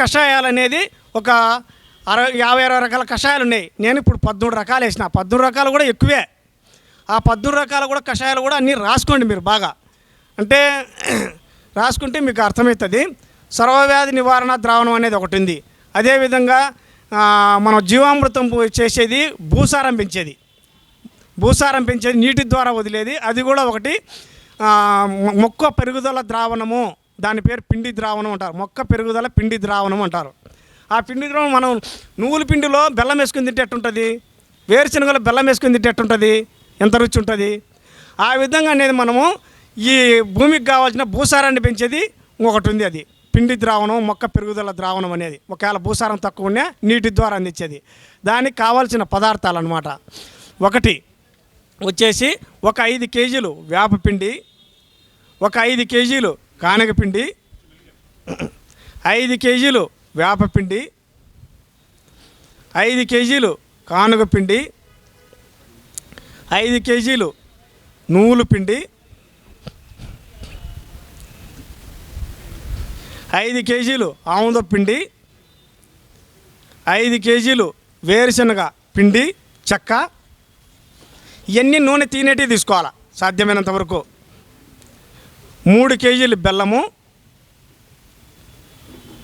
కషాయాలు అనేది ఒక అరవై యాభై అరవై రకాల కషాయాలు ఉన్నాయి నేను ఇప్పుడు పద్మూడు రకాలు వేసిన. పద్మూడు రకాలు కూడా ఎక్కువే. ఆ పద్మూడు రకాలు కూడా కషాయాలు కూడా అన్నీ రాసుకోండి మీరు బాగా. అంటే రాసుకుంటే మీకు అర్థమవుతుంది. సర్వవ్యాధి నివారణ ద్రావణం అనేది ఒకటి ఉంది. అదేవిధంగా మనం జీవామృతం చేసేది భూసారం పెంచేది భూసారం పెంచేది నీటి ద్వారా వదిలేది. అది కూడా ఒకటి మొక్క పెరుగుదల ద్రావణము. దాని పేరు పిండి ద్రావణం అంటారు. మొక్క పెరుగుదల పిండి ద్రావణం అంటారు. ఆ పిండి ద్రావణం మనం నువ్వుల పిండిలో బెల్లం వేసుకుని తింటేట్టుంటుంది వేరుశనగలో బెల్లం వేసుకుని తింటేట్టుంటుంది ఎంత రుచి ఉంటుంది? ఆ విధంగా అనేది మనము ఈ భూమికి కావాల్సిన భూసారాన్ని పెంచేది ఒకటి ఉంది అది. పిండి ద్రావణం మొక్క పెరుగుదల ద్రావణం అనేది. ఒకవేళ భూసారం తక్కువ ఉన్నా నీటి ద్వారా అందించేది. దానికి కావాల్సిన పదార్థాలు అనమాట ఒకటి వచ్చేసి ఒక ఐదు కేజీలు వేపపిండి ఒక ఐదు కేజీలు కానగపిండి ఐదు కేజీలు వేపపిండి ఐదు కేజీలు కానుగపిండి ఐదు కేజీలు నువ్వుల పిండి ఐదు కేజీలు ఆముద పిండి ఐదు కేజీలు వేరుశనగ పిండి చెక్క ఇవన్నీ నూనె తీనేటివి తీసుకోవాలి సాధ్యమైనంత వరకు. మూడు కేజీలు బెల్లము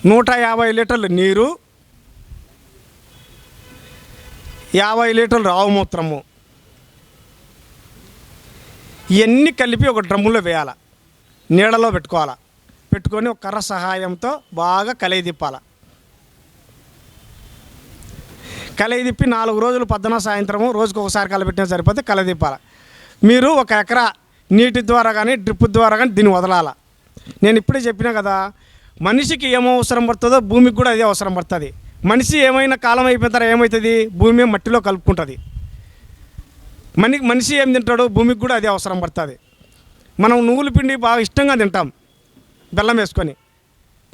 నూట యాభై లీటర్లు నీరు యాభై లీటర్లు ఆవుమూత్రము ఇవన్నీ కలిపి ఒక డ్రమ్ములో వేయాలి. నీడలో పెట్టుకోవాలి. పెట్టుకొని ఒక కర్ర సహాయంతో బాగా కలయి తిప్పాల కలయి తిప్పి నాలుగు రోజులు పద్దన సాయంత్రము రోజుకు ఒకసారి కలబెట్టినా సరిపోతే కలయి తిప్పాలి మీరు ఒక ఎకరా నీటి ద్వారా కానీ డ్రిప్ ద్వారా కానీ దీన్ని వదలాల. నేను ఇప్పుడే చెప్పినా కదా మనిషికి ఏమో అవసరం పడుతుందో భూమికి కూడా అదే అవసరం పడుతుంది. మనిషి ఏమైనా కాలం అయిపోయిన తర్వాత ఏమవుతుంది? భూమి మట్టిలో కలుపుకుంటుంది. మని మనిషి ఏం తింటాడు భూమికి కూడా అదే అవసరం పడుతుంది. మనం నువ్వుల పిండి బాగా ఇష్టంగా తింటాం బెల్లం వేసుకొని.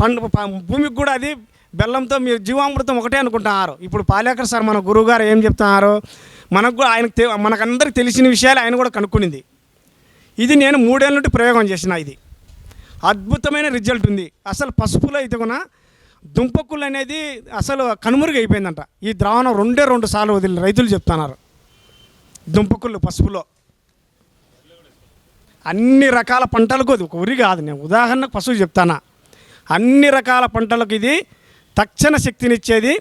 పండు భూమికి కూడా అది బెల్లంతో మీరు జీవామృతం ఒకటే అనుకుంటున్నారు. ఇప్పుడు పాలేకర్ సార్ మన గురువుగారు ఏం చెప్తున్నారు? మనకు కూడా ఆయనకు తె- మనకందరికి తెలిసిన విషయాలు ఆయన కూడా కనుక్కునింది. ఇది నేను మూడేళ్ళ నుండి ప్రయోగం చేసిన ఇది. అద్భుతమైన రిజల్ట్ ఉంది. అసలు పసుపులో అయితే కూడా దుంపకుళ్ళు అనేది అసలు కనుమరుగైపోయిందంట ఈ ద్రావణం రెండే రెండు సార్లు వదిలి రైతులు చెప్తున్నారు. దుంపకుళ్ళు పసుపులో. అన్ని రకాల పంటలకు అది ఒక ఉరి కాదు. నేను ఉదాహరణకు పశువు చెప్తానా. అన్ని రకాల పంటలకు ఇది తక్షణ శక్తినిచ్చేది.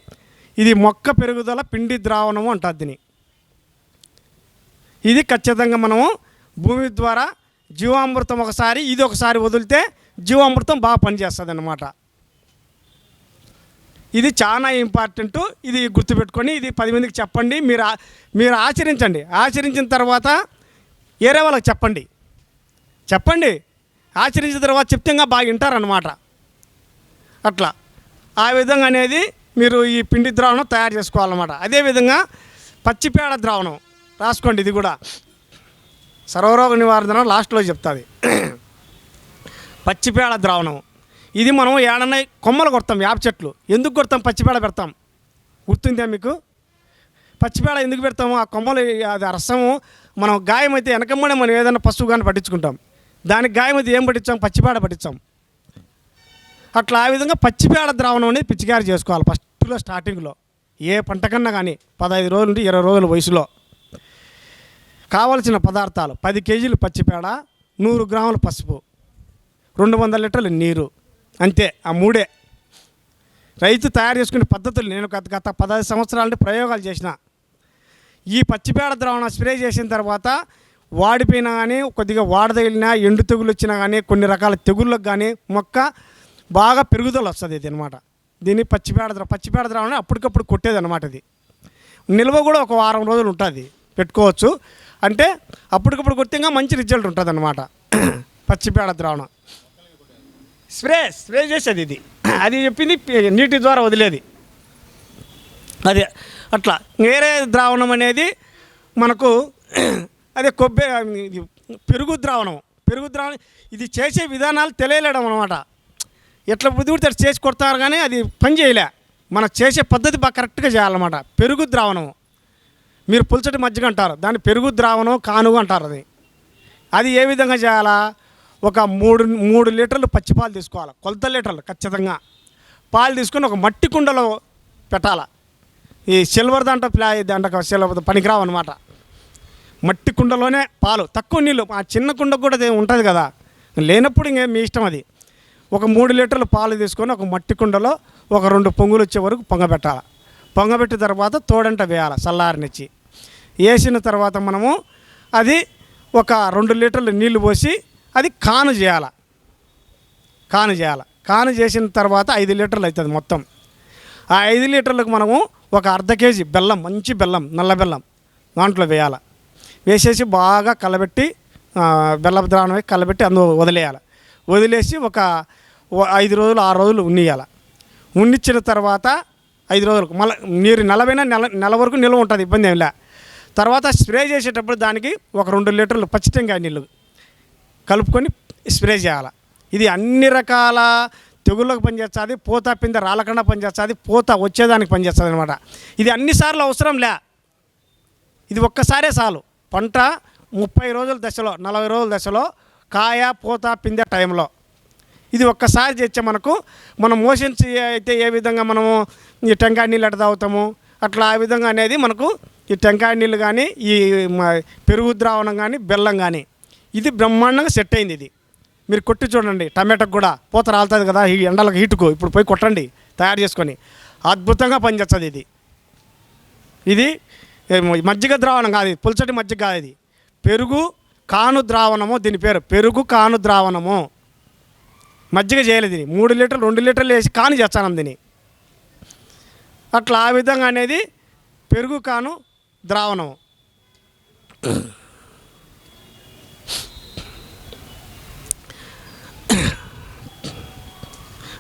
ఇది మొక్క పెరుగుదల పిండి ద్రావణము అంటారు దీన్ని. ఇది ఖచ్చితంగా మనము భూమి ద్వారా జీవామృతం ఒకసారి ఇది ఒకసారి వదిలితే జీవామృతం బాగా పనిచేస్తుంది అన్నమాట ఇది చాలా ఇంపార్టెంట్. ఇది గుర్తుపెట్టుకొని ఇది పది మందికి చెప్పండి. మీరు మీరు ఆచరించండి. ఆచరించిన తర్వాత వేరే వాళ్ళకి చెప్పండి. చెప్పండి. ఆచరించిన తర్వాత చెప్తే ఇంకా బాగా వింటారనమాట అట్లా. ఆ విధంగా అనేది మీరు ఈ పిండి ద్రావణం తయారు చేసుకోవాలన్నమాట. అదేవిధంగా పచ్చిపేడ ద్రావణం. రాసుకోండి ఇది కూడా. సర్వరోగ నివారణ లాస్ట్లో చెప్తుంది. పచ్చిపేడ ద్రావణం. ఇది మనం ఏడన్నా కొమ్మలు కొడతాం యాప చెట్లు. ఎందుకు కొడతాం? పచ్చిపేడ పెడతాం. గుర్తుందా మీకు? పచ్చిపేడ ఎందుకు పెడతాము? ఆ కొమ్మలు అది రసము మనం గాయం అయితే వెనకమ్మడే మనం ఏదైనా పశువు కానీ పట్టించుకుంటాం. దానికి గాయం అయితే ఏం పట్టించాం? పచ్చిపేడ పట్టించాం. అట్లా ఆ విధంగా పచ్చిపేడ ద్రావణం అనేది పిచ్చికారి చేసుకోవాలి ఫస్ట్లో స్టార్టింగ్లో. ఏ పంట కన్నా కానీ పదహైదు రోజుల నుండి ఇరవై రోజుల వయసులో. కావలసిన పదార్థాలు పది కేజీలు పచ్చిపేడ నూరు గ్రాముల పసుపు రెండు వందల లీటర్లు నీరు. అంతే ఆ మూడే. రైతు తయారు చేసుకునే పద్ధతులు నేను గత గత పదహైదు సంవత్సరాల నుండి ప్రయోగాలు చేసిన. ఈ పచ్చిపేడ ద్రావణం స్ప్రే చేసిన తర్వాత వాడిపోయినా కానీ కొద్దిగా వాడదగిలినా ఎండు తెగులు వచ్చినా కానీ కొన్ని రకాల తెగుళ్ళకు కానీ మొక్క బాగా పెరుగుదల వస్తుంది ఇది అనమాట దీన్ని పచ్చిపేడ ద్రా పచ్చిపేడ ద్రావణం అప్పటికప్పుడు కొట్టేది అనమాట ఇది. నిల్వ కూడా ఒక వారం రోజులు ఉంటుంది. పెట్టుకోవచ్చు. అంటే అప్పటికప్పుడు కొడితే మంచి రిజల్ట్ ఉంటుంది అనమాట పచ్చిపేడ ద్రావణం. స్ప్రే స్ప్రే చేసేది ఇది. అది చెప్పింది నీటి ద్వారా వదిలేది. అదే అట్లా. వేరే ద్రావణం అనేది మనకు అదే కొబ్బరి ఇది పెరుగు ద్రావణం. పెరుగు ద్రావణం ఇది చేసే విధానాలు తెలియలేడం అనమాట ఎట్లా బుద్ధిపడితే చేసి కొడతారు కానీ అది పని చేయలే. మనం చేసే పద్ధతి బాగా కరెక్ట్గా చేయాలన్నమాట. పెరుగు ద్రావణం. మీరు పులసటి మజ్జిగ అంటారు. దాన్ని పెరుగు ద్రావణం కానుగు అంటారు అది. అది ఏ విధంగా చేయాలా? ఒక మూడు మూడు లీటర్లు పచ్చిపాలు తీసుకోవాలి? కొలత లీటర్లు ఖచ్చితంగా. పాలు తీసుకొని ఒక మట్టి కుండలో పెట్టాలి? ఈ సిల్వర్ దాంట్లో ప్లా దాంట్లో సిల్వర్ పనికిరావు అనమాట మట్టి కుండలోనే పాలు. తక్కువ నీళ్ళు ఆ చిన్న కుండ కూడా ఉంటుంది కదా. లేనప్పుడు ఇంకే మీ ఇష్టం అది. ఒక మూడు లీటర్లు పాలు తీసుకొని ఒక మట్టి కుండలో ఒక రెండు పొంగులు వచ్చే వరకు పొంగబెట్టాలి? పొంగబెట్టిన తర్వాత తోడంట వేయాలి? చల్లారినిచ్చి. వేసిన తర్వాత మనము అది ఒక రెండు లీటర్లు నీళ్ళు పోసి అది కాను చేయాలి. కాను చేయాలి. కాను చేసిన తర్వాత ఐదు లీటర్లు అవుతుంది మొత్తం. ఆ ఐదు లీటర్లకు మనము ఒక అర్ధ కేజీ బెల్లం మంచి బెల్లం నల్ల బెల్లం దాంట్లో వేయాలి. వేసేసి బాగా కలబెట్టి ఆ, బెల్లపు ద్రావణం కలబెట్టి అందులో వదిలేయాలి. వదిలేసి ఒక ఐదు రోజులు ఆరు రోజులు ఉన్నియాలి. ఉన్నిచ్చిన తర్వాత ఐదు రోజులకు మళ్ళీ నీరు నెలవైనా నెల నెల వరకు నిల్వ ఉంటుంది ఇబ్బంది ఏమి లే. తర్వాత స్ప్రే చేసేటప్పుడు దానికి ఒక రెండు లీటర్లు పచ్చిటెంకాయ నీళ్ళు కలుపుకొని స్ప్రే చేయాలి. ఇది అన్ని రకాల తెగుళ్ళకు పనిచేస్తుంది పూత పింద రాలకుండా పనిచేస్తుంది పూత వచ్చేదానికి పనిచేస్తుంది అనమాట ఇది అన్నిసార్లు అవసరం లే. ఇది ఒక్కసారే చాలు. పంట ముప్పై రోజుల దశలో నలభై రోజుల దశలో కాయ పూత పిందె టైంలో. ఇది ఒక్కసారి చేస్తే మనకు మనం మోషన్స్ అయితే ఏ విధంగా మనము ఈ టెంకాయ నీళ్ళు ఎట్లా తాగుతాము అట్లా ఆ విధంగా అనేది మనకు ఈ టెంకాయ నీళ్ళు కానీ ఈ మ- పెరుగు ద్రావణం కానీ బెల్లం కానీ ఇది బ్రహ్మాండంగా సెట్ అయింది ఇది. మీరు కొట్టి చూడండి టమాటాకు కూడా పూత రాలుతుంది కదా ఈ ఎండలకు హీటుకు ఇప్పుడు పోయి కొట్టండి తయారు చేసుకొని. అద్భుతంగా పనిచేస్తుంది ఇది. ఇది మజ్జిగ ద్రావణం కాదు ఇది మజ్జిగ కాదు ఇది. పెరుగు కాను ద్రావణము దీని పేరు పెరుగు కాను ద్రావణము. మజ్జిగ చేయలేదు దీన్ని. మూడు లీటర్లు రెండు లీటర్లు వేసి కాను చేస్తాను దీన్ని. అట్లా ఆ విధంగా అనేది పెరుగు కాను ద్రావణం.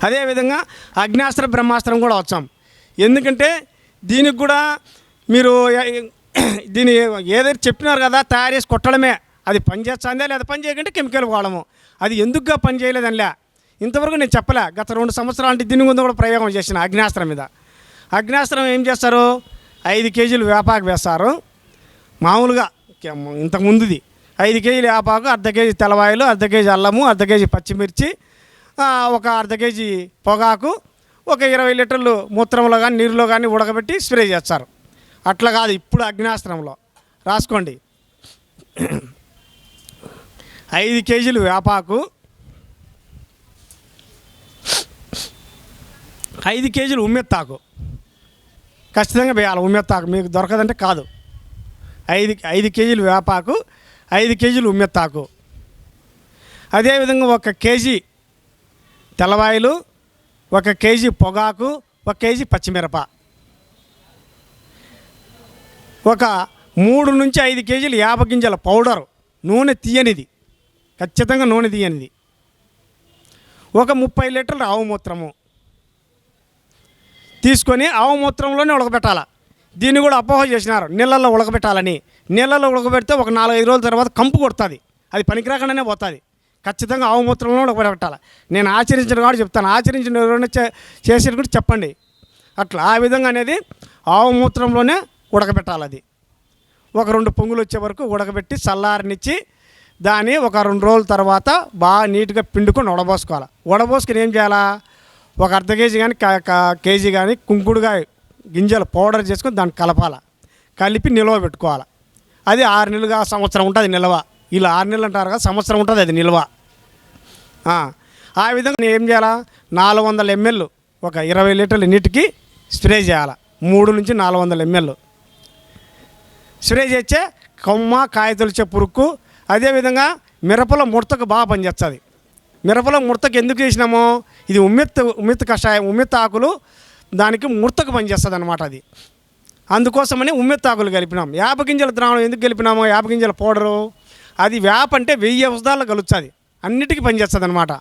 అదేవిధంగా అగ్నాస్త్ర బ్రహ్మాస్త్రం కూడా వచ్చాం. ఎందుకంటే దీనికి కూడా మీరు దీని ఏదైతే చెప్పినారు కదా తయారు చేసి కొట్టడమే. అది పనిచేస్తుందా లేదా పని చేయకుంటే కెమికల్ వాడము. అది ఎందుకుగా పని చేయలేదనిలే. ఇంతవరకు నేను చెప్పలే గత రెండు సంవత్సరాలు అంటే దీని ముందు కూడా ప్రయోగం చేసిన అగ్నాస్త్రం మీద. అగ్నాస్త్రం ఏం చేస్తారు? ఐదు కేజీలు వేపాకు వేస్తారు. మామూలుగా ఇంతకుముందుది ఐదు కేజీలు వేపాకు అర్ధ కేజీ తెల్లవాయలు అర్ధ కేజీ అల్లము అర్ధ కేజీ పచ్చిమిర్చి ఒక అర్ధ కేజీ పొగాకు ఒక ఇరవై లీటర్లు మూత్రంలో కానీ నీరులో కానీ ఉడకబెట్టి స్ప్రే చేస్తారు. అట్లా కాదు ఇప్పుడు అగ్నాస్త్రంలో రాసుకోండి. ఐదు కేజీలు వేపాకు. ఐదు కేజీలు ఉమ్మెత్తాకు. ఖచ్చితంగా వేయాలి. ఉమ్మెత్తాకు మీకు దొరకదంటే కాదు. ఐదు ఐదు కేజీలు వేపాకు ఐదు కేజీలు ఉమ్మెత్తాకు అదేవిధంగా ఒక కేజీ తెల్లవాయిలు ఒక కేజీ పొగాకు ఒక కేజీ పచ్చిమిరప. ఒక మూడు నుంచి ఐదు కేజీలు యాభ గింజల పౌడరు. నూనె తీయనిది. ఖచ్చితంగా నూనె తీయనిది. ఒక ముప్పై లీటర్ల ఆవు మూత్రము. తీసుకొని ఆవు మూత్రంలోనే ఉడకబెట్టాలి. దీన్ని కూడా అపోహ చేసినారు. నీళ్ళల్లో ఉడకబెట్టాలని. నీళ్ళల్లో ఉడకబెడితే ఒక నాలుగైదు రోజుల తర్వాత కంపు కొడుతుంది. అది పనికిరాకుండానే పోతుంది. ఖచ్చితంగా ఆవుమూత్రంలో ఉడకబెట్టాలి. నేను ఆచరించిన కూడా చెప్తాను. ఆచరించిన ఎవరైనా చేసేది కూడా చెప్పండి. అట్లా ఆ విధంగా అనేది ఆవు మూత్రంలోనే ఉడకబెట్టాలి అది. ఒక రెండు పొంగులు వచ్చే వరకు ఉడకబెట్టి చల్లారనిచ్చి దాన్ని ఒక రెండు రోజుల తర్వాత బాగా నీట్గా పిండుకొని వడబోసుకోవాలి. వడబోసుకొని ఏం చేయాలా? ఒక అర్ధ కేజీ కానీ కేజీ కానీ కుంకుడుగా గింజలు పౌడర్ చేసుకొని దాన్ని కలపాలి. కలిపి నిల్వ పెట్టుకోవాలి. అది ఆరు నెలలుగా సంవత్సరం ఉంటుంది నిల్వ. ఇలా ఆరు నెలలు అంటారు కదా సంవత్సరం ఉంటుంది అది నిల్వ. ఆ, విధంగా నేను ఏం చేయాలా? నాలుగు వందల ఎంఎల్ ఒక ఇరవై లీటర్ల నీటికి స్ప్రే చేయాలి? మూడు నుంచి నాలుగు వందల ఎంఎల్. స్ప్రే చేస్తే కొమ్మ కాయ తొలిచే పురుక్కు అదేవిధంగా మిరపలో ముడతకు బాగా పనిచేస్తుంది. మిరపలో ముడతకు ఎందుకు వేసినామో? ఇది ఉమ్మెత్త ఉమ్మెత్త కషాయం ఉమ్మెత్త ఆకులు దానికి ముడతకు పనిచేస్తుంది అనమాట అది. అందుకోసమని ఉమ్మెత్త ఆకులు కలిపినాం. వేప గింజల ద్రావణం ఎందుకు కలిపినామో? వేప గింజల పౌడరు. అది వేప అంటే వెయ్యి ఔషధాలు కలుస్తుంది అన్నిటికీ పనిచేస్తుంది అనమాట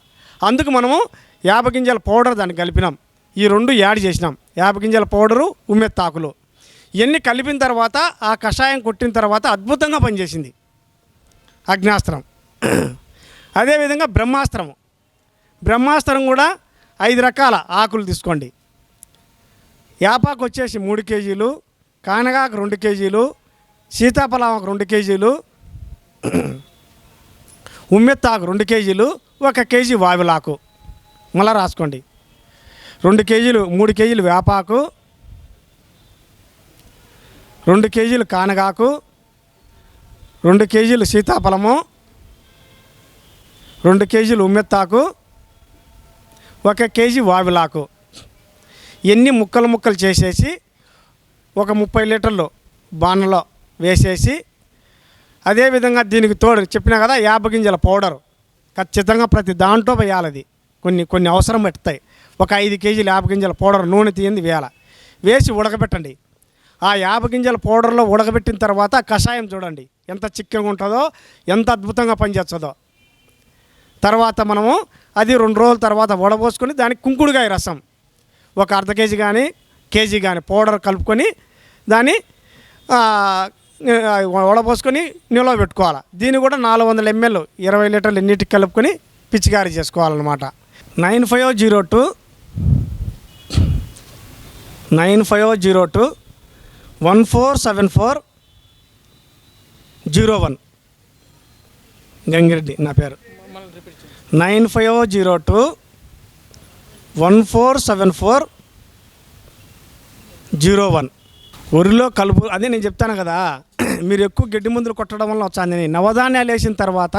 అందుకు మనము వేప గింజల పౌడర్ దాన్ని కలిపినాం. ఈ రెండు యాడ్ చేసినాం. వేప గింజల పౌడరు ఉమ్మెత్త ఆకులు. ఇవన్నీ కలిపిన తర్వాత ఆ కషాయం కొట్టిన తర్వాత అద్భుతంగా పనిచేసింది. అగ్నాస్త్రం. అదేవిధంగా బ్రహ్మాస్త్రము. బ్రహ్మాస్త్రం కూడా ఐదు రకాల ఆకులు తీసుకోండి. యాపాకు వచ్చేసి మూడు కేజీలు కానగాకు రెండు కేజీలు సీతాఫలాకు రెండు కేజీలు ఉమ్మెత్తాకు రెండు కేజీలు ఒక కేజీ వావిలాకు. మళ్ళా రాసుకోండి. రెండు కేజీలు మూడు కేజీలు వేపాకు రెండు కేజీలు కానగాకు రెండు కేజీలు సీతాఫలము రెండు కేజీలు ఉమ్మెత్తాకు ఒక కేజీ వావిలాకు. ఎన్ని ముక్కలు ముక్కలు చేసేసి ఒక ముప్పై లీటర్లు బాణలో వేసేసి అదేవిధంగా దీనికి తోడు చెప్పినా కదా యాభై గింజల పౌడరు. ఖచ్చితంగా ప్రతి దాంట్లో వేయాలి అది. కొన్ని కొన్ని అవసరం పెడతాయి. ఒక ఐదు కేజీలు యాభై గింజల పౌడర్ నూనె తీయండి వేయాల. వేసి ఉడకబెట్టండి. ఆ యాభై గింజల పౌడర్లో ఉడకబెట్టిన తర్వాత కషాయం చూడండి. ఎంత చిక్కగా ఉంటుందో ఎంత అద్భుతంగా పనిచేస్తుందో. తర్వాత మనము అది రెండు రోజుల తర్వాత వడబోసుకొని దానికి కుంకుడుగాయ రసం. ఒక అర్ధ కేజీ కానీ కేజీ కానీ పౌడర్ కలుపుకొని దాన్ని ఆ, వడబోసుకొని నిల్వ పెట్టుకోవాలి. దీన్ని కూడా నాలుగు వందల ఎంఎల్ ఇరవై లీటర్లు ఎన్నిటికి కలుపుకొని పిచికారీ చేసుకోవాలన్నమాట. Nine five zero two nine five zero two one four seven four zero one. Gangireddy నా పేరు. Nine five zero two one four seven four zero one. వరిలో కలుపు అదే నేను చెప్తాను కదా. మీరు ఎక్కువ గడ్డి మందులు కొట్టడం వల్ల వచ్చింది నవధాన్యాలు వేసిన తర్వాత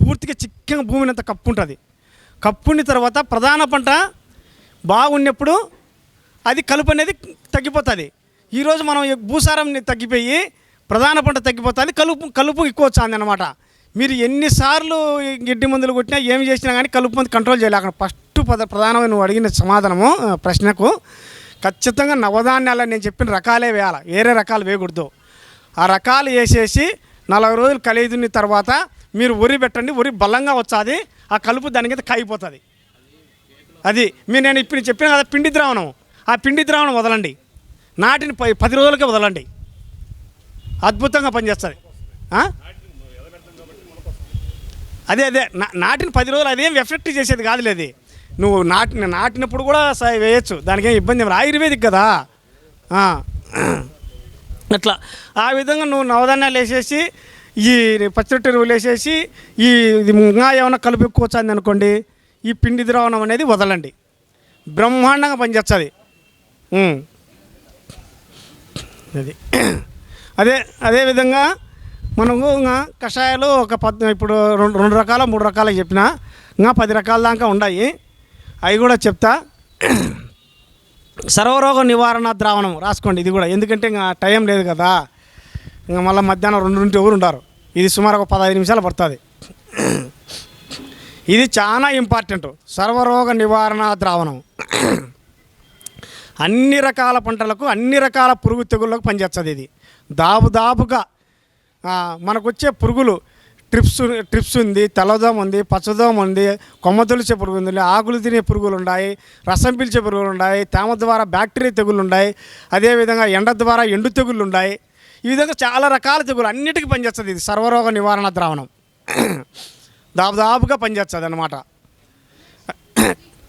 పూర్తిగా చిక్కగా భూమిని అంత కప్పు ఉంటుంది కప్పుని తర్వాత ప్రధాన పంట బాగున్నప్పుడు అది కలుపు అనేది తగ్గిపోతుంది. ఈరోజు మనం భూసారం తగ్గిపోయి ప్రధాన పంట తగ్గిపోతుంది. కలుపు కలుపు ఎక్కువ వచ్చింది అనమాట మీరు ఎన్నిసార్లు గిడ్డి మందులు కొట్టినా ఏమి చేసినా కానీ కలుపు మందు కంట్రోల్ చేయాలి. అక్కడ ఫస్ట్ పద ప్రధానమైన నువ్వు అడిగిన సమాధానము ప్రశ్నకు ఖచ్చితంగా నవధాన్యాలు నేను చెప్పిన రకాలే వేయాలి. వేరే రకాలు వేయకూడదు. ఆ రకాలు వేసేసి నలభై రోజులు కలిగిన తర్వాత మీరు ఉరి పెట్టండి ఉరి బలంగా వచ్చాది ఆ కలుపు దాని కింద కాయిపోతుంది అది మీరు నేను ఇప్పుడు చెప్పిన కదా పిండి ద్రావణం. ఆ పిండి ద్రావణం వదలండి. నాటిని పది రోజులకే వదలండి. అద్భుతంగా పనిచేస్తుంది. అదే అదే. నా- నాటిన పది రోజులు అదేం ఎఫెక్ట్ చేసేది కాదులే అది. నువ్వు నాటిన నాటినప్పుడు కూడా వేయచ్చు. దానికేం ఇబ్బంది ఆయుర్వేదిక్ కదా. అట్లా. ఆ విధంగా నువ్వు నవధాన్యాలు వేసేసి ఈ పచ్చడి ఎరువులు వేసేసి ఈ ఇది ఇంకా ఏమైనా కలుపు ఎక్కువ వచ్చింది అనుకోండి ఈ పిండి ద్రావణం అనేది వదలండి. బ్రహ్మాండంగా పనిచేస్తుంది. అది. అదే అదేవిధంగా మనము ఇంకా కషాయాలు ఒక పద్ ఇప్పుడు రెండు రెండు రకాల మూడు రకాలు చెప్పిన ఇంకా పది రకాల దాకా ఉన్నాయి అవి కూడా చెప్తా. సర్వరోగ నివారణ ద్రావణం రాసుకోండి ఇది కూడా. ఎందుకంటే ఇంకా టైం లేదు కదా. ఇంకా మళ్ళీ మధ్యాహ్నం రెండు నుండి ఎవరు ఉంటారు ఇది సుమారు ఒక పదహైదు నిమిషాలు పడుతుంది. ఇది చాలా ఇంపార్టెంట్. సర్వరోగ నివారణ ద్రావణం. అన్ని రకాల పంటలకు అన్ని రకాల పురుగు తెగుళ్ళకు పనిచేస్తుంది ఇది. దాపు దాపుగా మనకొచ్చే పురుగులు. ట్రిప్స్ ట్రిప్స్ ఉంది తెల్లదోమ ఉంది పచ్చదోమ ఉంది కొమ్మ తొలిచే పురుగు ఉంది ఆకులు తినే పురుగులు ఉన్నాయి రసం పీల్చే పురుగులు ఉన్నాయి తేమ ద్వారా బ్యాక్టీరియా తెగులు ఉన్నాయి అదేవిధంగా ఎండ ద్వారా ఎండు తెగులు ఉన్నాయి ఈ విధంగా చాలా రకాల తెగులు అన్నిటికీ పనిచేస్తుంది ఇది. సర్వరోగ నివారణ ద్రావణం. దాదాపుగా పనిచేస్తుంది అనమాట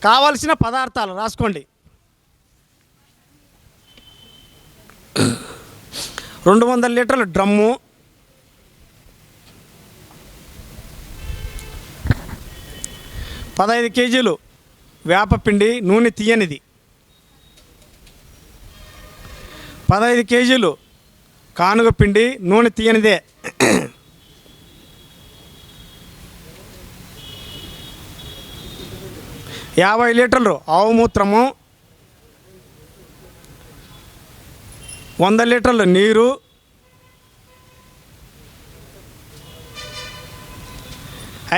కావాల్సిన పదార్థాలు రాసుకోండి. రెండు వందల లీటర్ల డ్రమ్ము పదహైదు కేజీలు వేపపిండి నూనె తీయనిది. పదహైదు కేజీలు కానుగ పిండి నూనె తీయనిదే. యాభై లీటర్లు ఆవు మూత్రము వంద లీటర్లు నీరు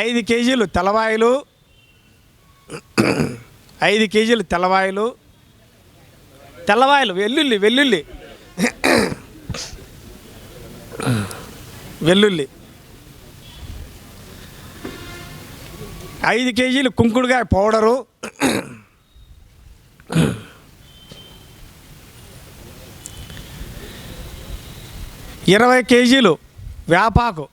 ఐదు కేజీలు తెల్లవాయలు ఐదు కేజీలు తెల్లవాయలు. తెల్లవాయలు వెల్లుల్లి వెల్లుల్లి. వెల్లుల్లి. ఐదు కేజీలు కుంకుడుకాయ పౌడరు. ఇరవై కేజీలు వేపాకు.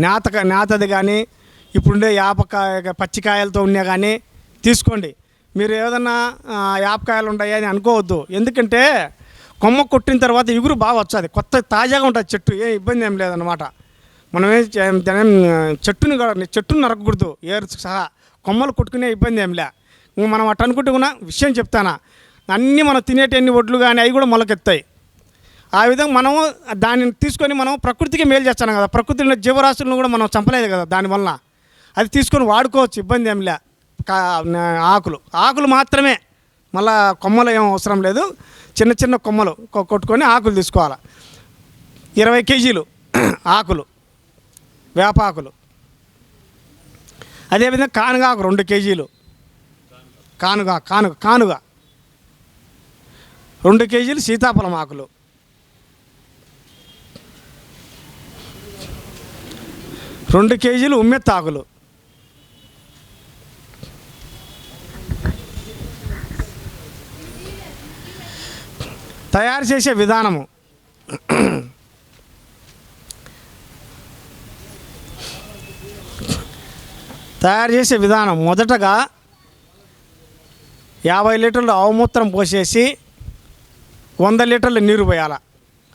నేత నేతది కానీ ఇప్పుడుండే యాపకాయ పచ్చికాయలతో ఉన్నా కానీ తీసుకోండి. మీరు ఏదన్నా యాపకాయలు ఉంటాయి అని అనుకోవద్దు. ఎందుకంటే కొమ్మ కొట్టిన తర్వాత ఇగురు బాగా వచ్చాది. కొత్త తాజాగా ఉంటుంది చెట్టు. ఏ ఇబ్బంది ఏం లేదనమాట మనమే చెట్టుని కూడా- చెట్టుని నరకకూడదు. ఏరు సహా కొమ్మలు కొట్టుకునే ఇబ్బంది ఏం లే. మనం అట్ట అనుకుంటున్నా విషయం చెప్తానా. అన్నీ మనం తినేటన్ని ఒడ్లు కానీ అవి కూడా మొలకెత్తాయి. ఆ విధంగా మనము దానిని తీసుకొని మనం ప్రకృతికి మేలు చేస్తాం కదా. ప్రకృతిలో జీవరాశులను కూడా మనం చంపలేదు కదా దానివల్ల అది తీసుకొని వాడుకోవచ్చు ఇబ్బంది ఏం లే. ఆకులు. ఆకులు మాత్రమే. మళ్ళా కొమ్మలు ఏం అవసరం లేదు. చిన్న చిన్న కొమ్మలు కొట్టుకొని ఆకులు తీసుకోవాలి. ఇరవై కేజీలు ఆకులు. వేపాకులు అదేవిధంగా కానుగ ఆకు రెండు కేజీలు. కానుగ కానుగ కానుగ. రెండు కేజీలు సీతాఫలం ఆకులు. రెండు కేజీలు ఉమ్మెత్త తయారు చేసే విధానము. తయారు చేసే విధానం. మొదటగా యాభై లీటర్లు అవమూత్రం పోసేసి వంద లీటర్ల నీరు పోయాల.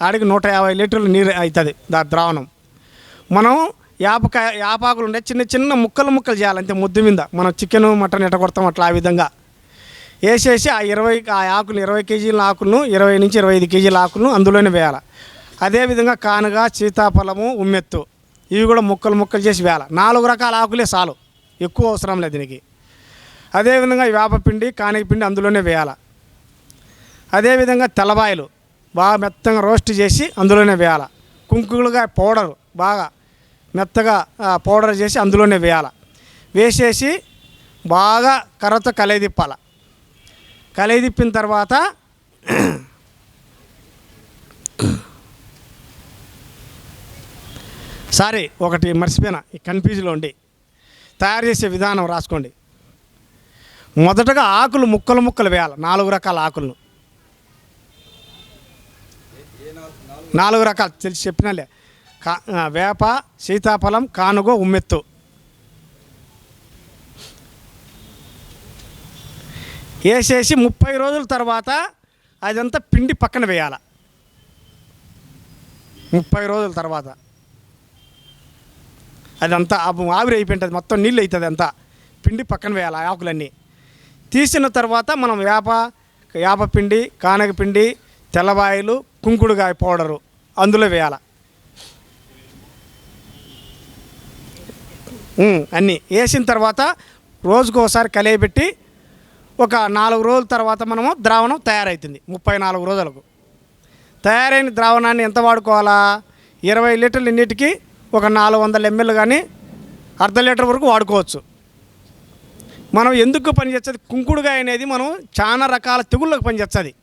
ఆడికి నూట యాభై లీటర్లు నీరు అవుతుంది దా ద్రావణం. మనం యాపకాయ యాపాకులు ఉండే చిన్న చిన్న ముక్కలు ముక్కలు చేయాలి అంతే ముద్దు మీద. మనం చికెన్ మటన్ ఎట్ట కొడతాం అట్లా ఆ విధంగా. వేసేసి ఆ ఇరవై ఆ ఆకులు ఇరవై కేజీల ఆకులను ఇరవై నుంచి ఇరవై ఐదు కేజీల ఆకులను అందులోనే వేయాలి. అదేవిధంగా కానుగ సీతాఫలము ఉమ్మెత్తు ఇవి కూడా ముక్కలు ముక్కలు చేసి వేయాలి. నాలుగు రకాల ఆకులే చాలు. ఎక్కువ అవసరం లేదు దీనికి. అదేవిధంగా వేపపిండి కానిపిండి అందులోనే వేయాలి. అదేవిధంగా తెల్లబాయలు బాగా మెత్తగా రోస్ట్ చేసి అందులోనే వేయాలి. కుంకులుగా పౌడర్ బాగా మెత్తగా పౌడర్ చేసి అందులోనే వేయాలి. వేసేసి బాగా కర్రతో కలయిదిప్పాలి కలయిదిప్పిన తర్వాత సారీ ఒకటి మర్చిపోయినా ఈ కన్ఫ్యూజ్లో ఉండి. తయారు చేసే విధానం రాసుకోండి. మొదటగా ఆకులు ముక్కలు ముక్కలు వేయాలి నాలుగు రకాల ఆకులను. నాలుగు రకాలు తెలిసి చెప్పినలే. కా వేప సీతాఫలం కానుగ ఉమ్మెత్తు. వేసేసి ముప్పై రోజుల తర్వాత అదంతా పిండి పక్కన వేయాలి. ముప్పై రోజుల తర్వాత. అదంతా ఆవిరి అయిపోయింటుంది మొత్తం నీళ్ళు అవుతుంది అంతా. పిండి పక్కన వేయాలి ఆకులన్నీ. తీసిన తర్వాత మనం వేప వేప పిండి కానక పిండి తెల్లవాయలు కుంకుడుగాయ పౌడరు అందులో వేయాలి. అన్నీ. వేసిన తర్వాత రోజుకోసారి కలియబెట్టి ఒక నాలుగు రోజుల తర్వాత మనము ద్రావణం తయారవుతుంది ముప్పై నాలుగు రోజులకు. తయారైన ద్రావణాన్ని ఎంత వాడుకోవాలా? ఇరవై లీటర్ల నీటికి ఒక నాలుగు వందల ఎంఎల్ కానీ అర్ధ లీటర్ వరకు వాడుకోవచ్చు. మనం ఎందుకు పనిచేస్తుంది? కుంకుడుగాయ అనేది మనం చాలా రకాల తెగుళ్ళకు పనిచేస్తుంది.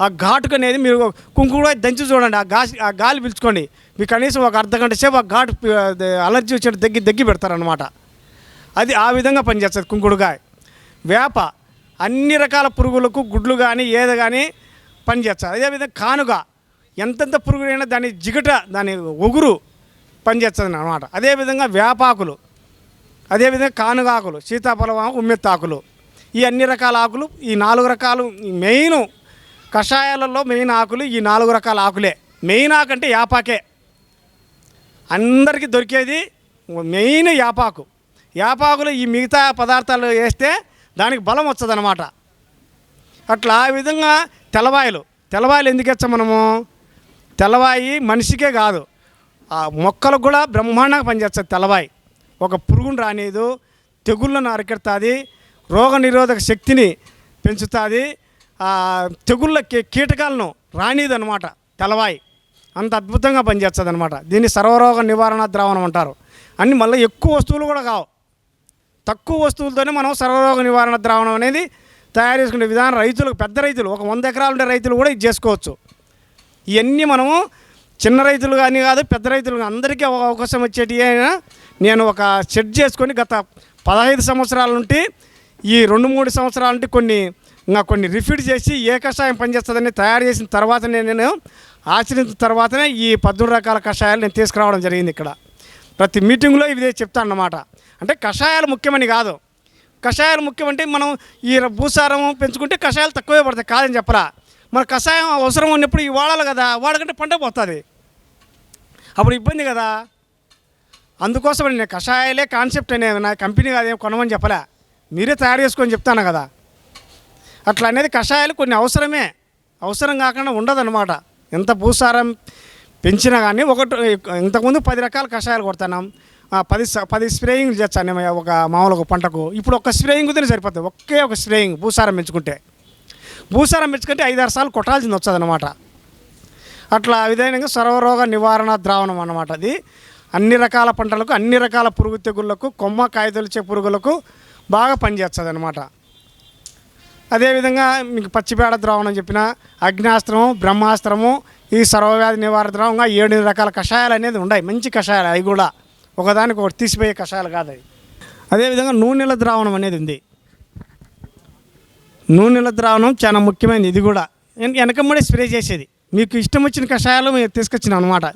ఆ ఘాటుకు అనేది మీరు కుంకుడుగాయ దంచి చూడండి. ఆ గాసి ఆ గాలి పిలుచుకోండి. మీకు కనీసం ఒక అర్ధ గంట సేపు ఆ ఘాటు అలర్జీ వచ్చినట్టు దగ్గి దగ్గి పెడతారనమాట అది ఆ విధంగా పనిచేస్తుంది కుంకుడుగాయ. వేప అన్ని రకాల పురుగులకు గుడ్లు కానీ ఏది కానీ పనిచేస్తుంది అదేవిధంగా కానుక ఎంతెంత పురుగులైనా దాని జిగట దాని ఒగురు పనిచేస్తుంది అనమాట అదేవిధంగా వేపాకులు అదేవిధంగా కానుగాకులు సీతాఫలం ఆకు ఉమ్మెత్తాకులు ఈ అన్ని రకాల ఆకులు ఈ నాలుగు రకాలు మెయిన్ కషాయాలలో మెయిన్ ఆకులు ఈ నాలుగు రకాల ఆకులే. మెయిన్ ఆకు అంటే యాపాకే. అందరికీ దొరికేది మెయిన్ యాపాకు. యాపాకులు ఈ మిగతా పదార్థాలు వేస్తే దానికి బలం వస్తుంది అట్లా ఆ విధంగా తెల్లవాయలు తెల్లవాయలు ఎందుకు వేస్తాం మనము? తెల్లవాయి మనిషికే కాదు. ఆ మొక్కలకు కూడా బ్రహ్మాండంగా పనిచేస్తుంది తెల్లవాయి. ఒక పురుగును రానిదు తెగుళ్ళను అరికెడుతుంది రోగ నిరోధక శక్తిని పెంచుతుంది తెగుళ్ళ కీటకాలను రానిది అనమాట తెల్లవాయి. అంత అద్భుతంగా పనిచేస్తుంది అనమాట దీన్ని సర్వరోగ నివారణ ద్రావణం అంటారు. అన్ని మళ్ళీ ఎక్కువ వస్తువులు కూడా కావు. తక్కువ వస్తువులతోనే మనం సర్వరోగ నివారణ ద్రావణం అనేది తయారు చేసుకునే విధానం రైతులకు పెద్ద రైతులు ఒక వంద ఎకరాలు ఉండే రైతులు కూడా ఇది చేసుకోవచ్చు. ఇవన్నీ మనము చిన్న రైతులు కానీ కాదు పెద్ద రైతులు అందరికీ ఒక అవకాశం వచ్చేటి అయినా నేను ఒక సెట్ చేసుకొని గత పదహైదు సంవత్సరాల నుండి ఈ రెండు మూడు సంవత్సరాల నుండి కొన్ని ఇంకా కొన్ని రిఫీట్ చేసి ఏ కషాయం పనిచేస్తుందని తయారు చేసిన తర్వాతనే నేను ఆచరించిన తర్వాతనే ఈ పద్దెనిమిది రకాల కషాయాలు నేను తీసుకురావడం జరిగింది ఇక్కడ. ప్రతి మీటింగ్లో ఇదే చెప్తాను అన్నమాట అంటే కషాయాలు ముఖ్యమని కాదు. కషాయాలు ముఖ్యమంటే మనం ఈ భూసారం పెంచుకుంటే కషాయాలు తక్కువే పడతాయి కాదని చెప్పరా. మన కషాయం అవసరం ఉన్నప్పుడు ఈ వాడాలి కదా వాడకంటే పంట పోతుంది. అప్పుడు ఇబ్బంది కదా. అందుకోసం నేను కషాయాలే కాన్సెప్ట్ అనే నా కంపెనీ కాదేం కొనమని చెప్పలే. మీరే తయారు చేసుకొని చెప్తాను కదా. అట్లా అనేది కషాయాలు కొన్ని అవసరమే. అవసరం కాకుండా ఉండదన్నమాట. ఎంత భూసారం పెంచినా కానీ ఒకటి ఇంతకుముందు పది రకాల కషాయాలు కొడుతున్నాం. పది పది స్ప్రేయింగ్ చేస్తాను ఒక మామూలు ఒక పంటకు. ఇప్పుడు ఒక స్ప్రేయింగ్ కుదిరి సరిపోతుంది ఒకే ఒక స్ప్రేయింగ్ భూసారం పెంచుకుంటే. భూసారం పెంచుకుంటే ఐదారు సార్లు కొట్టాల్సింది వచ్చదు అనమాట అట్లా విధంగా సర్వరోగ నివారణ ద్రావణం అన్నమాట అది. అన్ని రకాల పంటలకు అన్ని రకాల పురుగు తెగుళ్ళకు కొమ్మ కాయతొలిచే పురుగులకు బాగా పనిచేస్తుంది అనమాట అదేవిధంగా మీకు పచ్చిపేడ ద్రావణం చెప్పిన అగ్నాస్త్రము బ్రహ్మాస్త్రము ఈ సర్వవ్యాధి నివారణంగా ఏడు రకాల కషాయాలు అనేది ఉన్నాయి. మంచి కషాయాలు అవి కూడా ఒకదానికి ఒకటి తీసిపోయే కషాయాలు కాదు అవి. అదేవిధంగా నూనెల ద్రావణం అనేది ఉంది. నూనెల ద్రావణం చాలా ముఖ్యమైనది ఇది కూడా. వెనకమ్మడే స్ప్రే చేసేది. మీకు ఇష్టం వచ్చిన కషాయాలు మేము తీసుకొచ్చిన అనమాట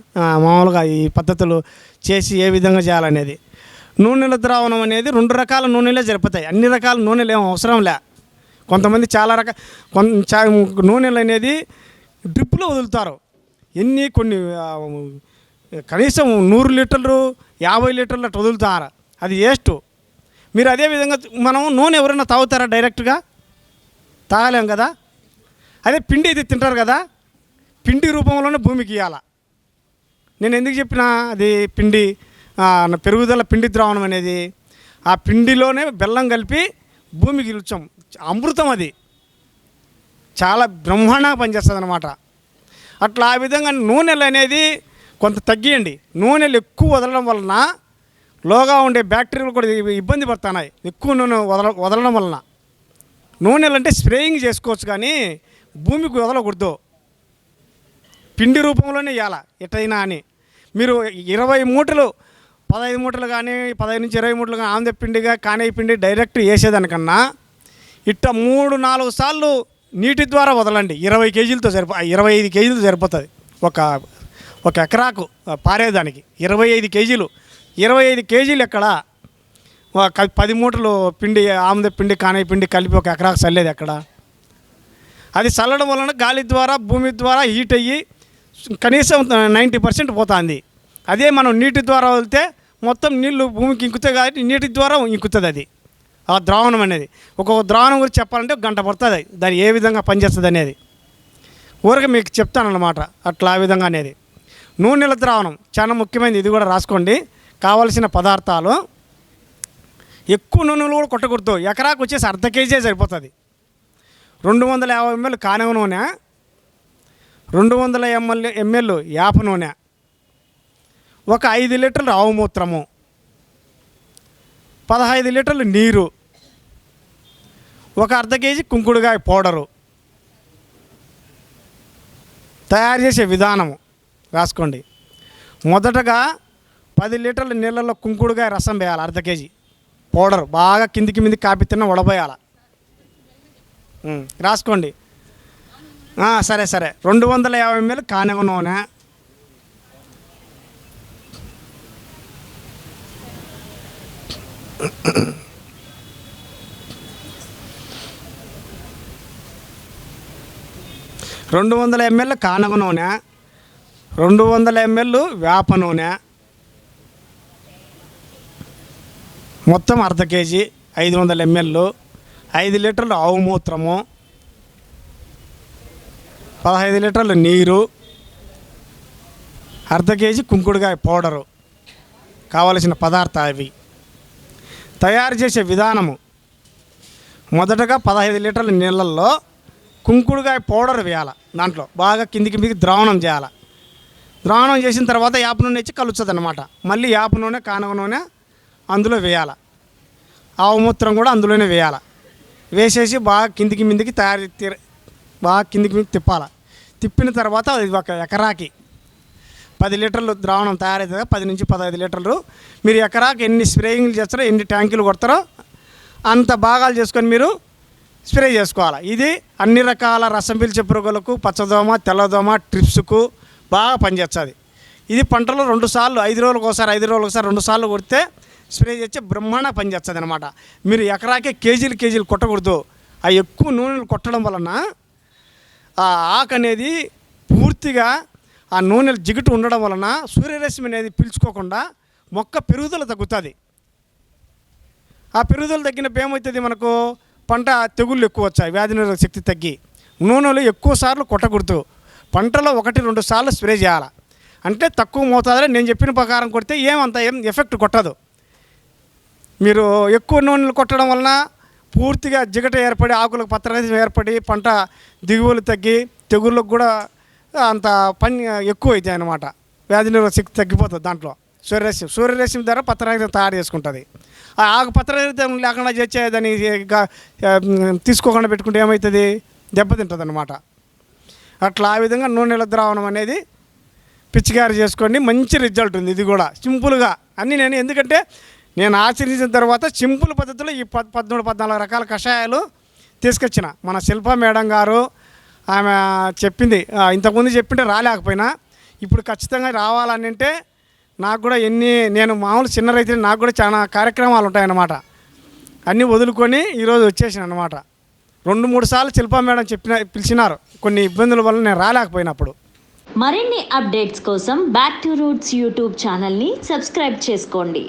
మామూలుగా ఈ పద్ధతులు చేసి ఏ విధంగా చేయాలనేది. నూనెల ద్రావణం అనేది రెండు రకాల నూనెలే జరుపుతాయి. అన్ని రకాల నూనెలు ఏం అవసరం లే. కొంతమంది చాలా రకాల కొంత చా నూనెలు అనేది డ్రిప్పులో వదులుతారు. ఎన్ని కొన్ని కనీసం నూరు లీటర్లు యాభై లీటర్లు అట్లా వదులుతారు. అది వేస్ట్. మీరు అదే విధంగా మనం నూనె ఎవరైనా తాగుతారా డైరెక్ట్గా? తాగలేం కదా? అదే పిండి అయితే తింటారు కదా? పిండి రూపంలోనే భూమికి ఇవ్వాల నేను ఎందుకు చెప్పినా అది పిండి నా పెరుగుదల పిండి ద్రావణం అనేది ఆ పిండిలోనే బెల్లం కలిపి భూమికి ఇల్చాం అమృతం అది. చాలా బ్రహ్మాండంగా పనిచేస్తుంది అనమాట అట్లా ఆ విధంగా నూనెలు అనేది కొంత తగ్గియండి. నూనెలు ఎక్కువ వదలడం వలన లోగా ఉండే బ్యాక్టీరియాలు కూడా ఇబ్బంది పడుతున్నాయి. ఎక్కువ నూనె వదల వదలడం వలన. నూనెలు అంటే స్ప్రేయింగ్ చేసుకోవచ్చు కానీ భూమికి వదలకూడదు. పిండి రూపంలోనే ఇవ్వాల ఎటైనా అని. మీరు ఇరవై మూటలు పదహైదు మూటలు కానీ పదహైదు నుంచి ఇరవై మూటలు కానీ ఆంధ్ర పిండిగా కానే పిండి డైరెక్ట్ వేసేదానికన్నా ఇట్ట మూడు నాలుగు సార్లు నీటి ద్వారా వదలండి. ఇరవై కేజీలతో సరిపో ఇరవై ఐదు కేజీలతో సరిపోతుంది. ఒక ఒక ఎకరాకు పారేదానికి. ఇరవై ఐదు కేజీలు. ఇరవై ఐదు కేజీలు ఎక్కడ? ఒక పది మూటలు పిండి ఆముద పిండి కానే పిండి కలిపి ఒక ఎకరాకు చల్లేది ఎక్కడ? అది చల్లడం వలన గాలి ద్వారా భూమి ద్వారా హీట్ అయ్యి కనీసం నైంటీ పర్సెంట్ పోతుంది. అదే మనం నీటి ద్వారా వదిలితే మొత్తం నీళ్ళు భూమికి ఇంకుతాయి కాబట్టి నీటి ద్వారా ఇంకుతుంది అది. ఆ ద్రావణం అనేది. ఒక్కొక్క ద్రావణం గురించి చెప్పాలంటే ఒక గంట పడుతుంది. దాన్ని ఏ విధంగా పనిచేస్తుంది అనేది. ఊరికి మీకు చెప్తానన్నమాట. అట్లా ఆ విధంగా అనేది. నూనెల ద్రావణం. చాలా ముఖ్యమైనది. ఇది కూడా రాసుకోండి. కావలసిన పదార్థాలు ఎక్కువ నూనెలు కూడా కొట్టకూడదు. ఎకరాకు వచ్చేసి అర్ధ కేజీ సరిపోతుంది. రెండు వందల యాభై ఎంఎల్ కానవ నూనె. రెండు వందల ఎంఎల్ ఎంఎల్ యాప నూనె. ఒక ఐదు లీటర్లు ఆవుమూత్రము పదహైదు లీటర్లు నీరు. ఒక అర్ధ కేజీ కుంకుడుగాయ పౌడరు తయారు చేసే విధానము. రాసుకోండి. మొదటగా పది లీటర్ల నీళ్ళల్లో కుంకుడుగాయ రసం వేయాలి అర్ధ కేజీ. పౌడర్ బాగా కిందికి మింది కాపి తిన్న వడబోయాల రాసుకోండి. సరే సరే. రెండు వందల యాభై ఎంఎల్ కానవ నూనె. రెండు వందల ఎంఎల్ కానవ నూనె రెండు వందల ఎంఎల్ వేప నూనె మొత్తం అర్ధ కేజీ ఐదు వందల ఎంఎల్ ఐదు లీటర్లు ఆవు మూత్రము పదహైదు లీటర్లు నీరు అర్ధ కేజీ కుంకుడుగాయ పౌడరు కావలసిన పదార్థాలు అవి. తయారు చేసే విధానము. మొదటగా పదహైదు లీటర్ల నీళ్ళల్లో కుంకుడుగాయ పౌడర్ వేయాలి దాంట్లో. బాగా కిందికి మీకు ద్రావణం చేయాలి. ద్రావణం చేసిన తర్వాత యాప నూనె ఇచ్చి కలుస్తుంది అనమాట మళ్ళీ యాప నూనె కానవ నూనె అందులో వేయాలి. ఆవు మూత్రం కూడా అందులోనే వేయాలి. వేసేసి బాగా కిందికి మిందికి తయారు బాగా కిందికి మీద తిప్పాలి. తిప్పిన తర్వాత అది ఒక ఎకరాకి పది లీటర్లు ద్రావణం తయారవుతుంది పది నుంచి పదహైదు లీటర్లు. మీరు ఎకరాకి ఎన్ని స్ప్రేయింగ్లు చేస్తారో ఎన్ని ట్యాంకులు కొడతారో అంత భాగాలు చేసుకొని మీరు స్ప్రే చేసుకోవాలి? ఇది అన్ని రకాల రసం పీల్చే పురుగులకు పచ్చదోమ తెల్లదోమ ట్రిప్స్కు బాగా పనిచేస్తుంది. ఇది పంటలో రెండు సార్లు ఐదు రోజులకు ఒకసారి ఐదు రోజులకు ఒకసారి రెండు సార్లు కొడితే స్ప్రే చేస్తే బ్రహ్మాండ పనిచేస్తుంది అనమాట మీరు ఎకరాకే కేజీలు కేజీలు కొట్టకూడదు. ఆ ఎక్కువ నూనెలు కొట్టడం వలన ఆ ఆకు అనేది పూర్తిగా ఆ నూనెలు జిగుటు ఉండడం వలన సూర్యరశ్మి అనేది పీల్చుకోకుండా మొక్క పెరుగుదల తగ్గుతుంది. ఆ పెరుగుదల తగ్గినప్పుడు ఏమవుతుంది మనకు? పంట తెగుళ్ళు ఎక్కువ వచ్చాయి వ్యాధి నిరోధక శక్తి తగ్గి. నూనెలు ఎక్కువ సార్లు కొట్టకూడదు. పంటలో ఒకటి రెండు సార్లు స్ప్రే చేయాలి? అంటే తక్కువ మోతాదులో నేను చెప్పిన ప్రకారం కొడితే ఏమంత ఏం ఎఫెక్ట్ కొట్టదు. మీరు ఎక్కువ నూనెలు కొట్టడం వలన పూర్తిగా జిగట ఏర్పడి ఆకులకు పత్రరహితం ఏర్పడి పంట దిగుబడులు తగ్గి తెగుళ్ళకు కూడా అంత పని ఎక్కువ అవుతాయి అన్నమాట వ్యాధి నిరోధక శక్తి తగ్గిపోతుంది దాంట్లో. సూర్యరశ్మి సూర్యరశ్మి ద్వారా పత్రరహితం తయారు చేసుకుంటుంది. ఆ ఆకు పత్రరహితం లేకుండా చేసే దాన్ని తీసుకోకుండా పెట్టుకుంటే ఏమవుతుంది దెబ్బతింటుంది అనమాట అట్లా ఆ విధంగా నూనెల ద్రావణం అనేది పిచ్చికారి చేసుకోండి మంచి రిజల్ట్ ఉంది. ఇది కూడా సింపుల్గా అన్నీ నేను ఎందుకంటే నేను ఆచరించిన తర్వాత సింపుల్ పద్ధతిలో ఈ పద్ పద్మూడు పద్నాలుగు రకాల కషాయాలు తీసుకొచ్చిన. మన శిల్ప మేడం గారు ఆమె చెప్పింది. ఇంతకుముందు చెప్పింటే రాలేకపోయినా. ఇప్పుడు ఖచ్చితంగా రావాలని అంటే నాకు కూడా ఎన్ని నేను మామూలు చిన్న రైతులు నాకు కూడా చాలా కార్యక్రమాలు ఉంటాయన్నమాట. అన్నీ వదులుకొని ఈరోజు వచ్చేసాను అనమాట రెండు మూడు సార్లు శిల్పా మేడం చెప్పిన పిలిచినారు. కొన్ని ఇబ్బందుల వల్ల నేను రాలేకపోయినప్పుడు. మరిన్ని అప్డేట్స్ కోసం బ్యాక్ టు రూట్స్ యూట్యూబ్ ఛానల్ని సబ్స్క్రైబ్ చేసుకోండి.